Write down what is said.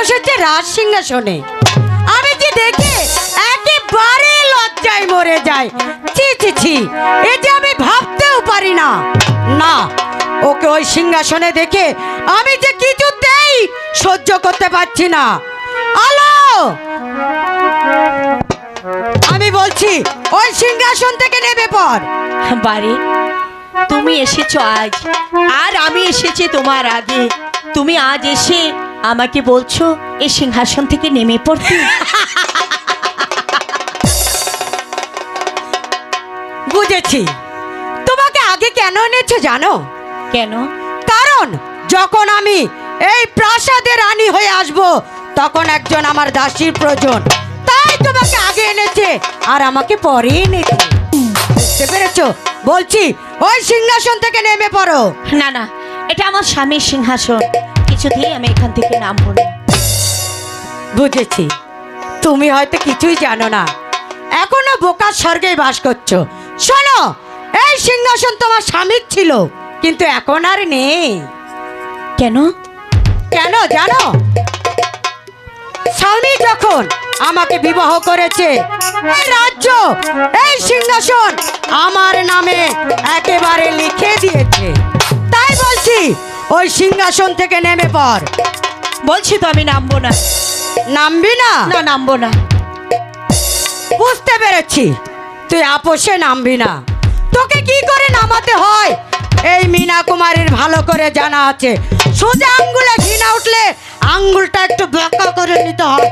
বসেছে রাজ সিংহাসনে। আমি যে দেখে একেবারে লজ্জায় মরে যাই। ছি ছি ছি, এ যে আমি ভাবতেও পারি না। না, ওকে ওই সিংহাসনে দেখে আমি যে কিছুতেই সহ্য করতে পারছি না। আলো! আমি বলছি, ওই সিংহাসন থেকে নেবে পর। বাড়ি, তুমি এসেছ আজ। আর আমি এসেছি তোমার আগে। তুমি আজ এসে আমাকে বলছো এই সিংহাসন থেকে নেমে পড়তে? বুঝেছি। তোমাকে আগে কেন এনেছো জানো? কেন? কারণ যখন আমি এই প্রাসাদে রানী হয়ে আসব তখন একজন আমার দাসীর প্রয়োজন। তাই তোমাকে আগে এনেছে আর আমাকে পরে এনেছে। বুঝতে পেরেছ? বলছি ওই সিংহাসন থেকে নেমে পড়ো। না না এটা আমার স্বামীর সিংহাসন। কিছুতেই আমি এখান থেকে নামবো না। বুঝেছি। তুমি হয়তো কিছুই জানো না। এখনও বোকার স্বর্গে বাস করছ। শোনো এই সিংহাসন তোমার স্বামীর ছিল কিন্তু এখন আর নেই। কেন? কেন জানো? স্বামী যখন আমাকে বিবাহ করেছে এই রাজ্য এই সিংহাসন আমার নামে একেবারে লিখে দিয়েছে। ওই সিংহাসন থেকে নেমে পর বলছি তো আমি নামবো না। নামবি না? না নামবো না। বুঝতে পেরেছি। তুই আপোষে নামবি না। তোকে কি করে নামাতে হয়? এই মিনা কুমারীর ভালো করে জানা আছে। সোজা আঙ্গুলে ঘৃণা উঠলে আঙ্গুলটা একটু ব্যাকা করে নিতে হয়।